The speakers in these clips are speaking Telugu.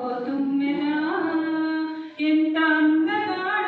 तुम मेरा इन तंगना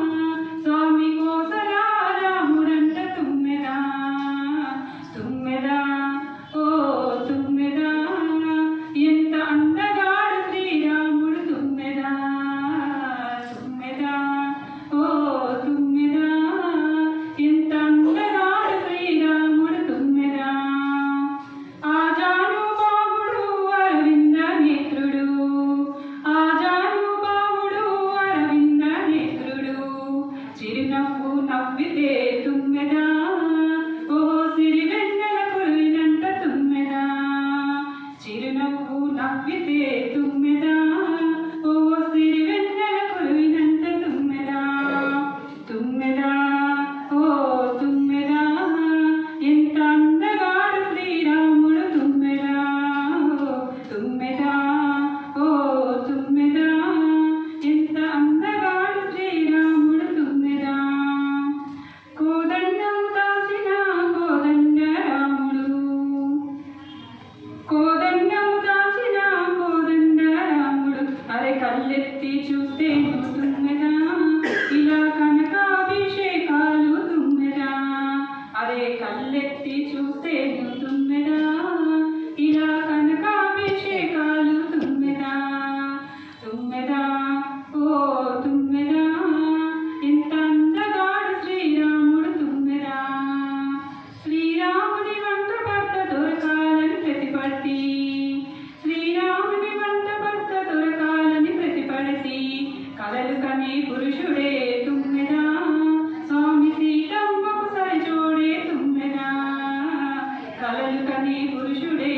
ఎత్తి చూస్తే తుమ్మెదా ఇలా కనకాభిషేకాలు తుమ్మెదా అరే కళ్ళెత్తి చూస్తే పురుషుడనే పురుషుడే తుమ్మెదా స్వామి సీతమ్మకు సరిచూడే తుమ్మెదా కలలు కనే పురుషుడే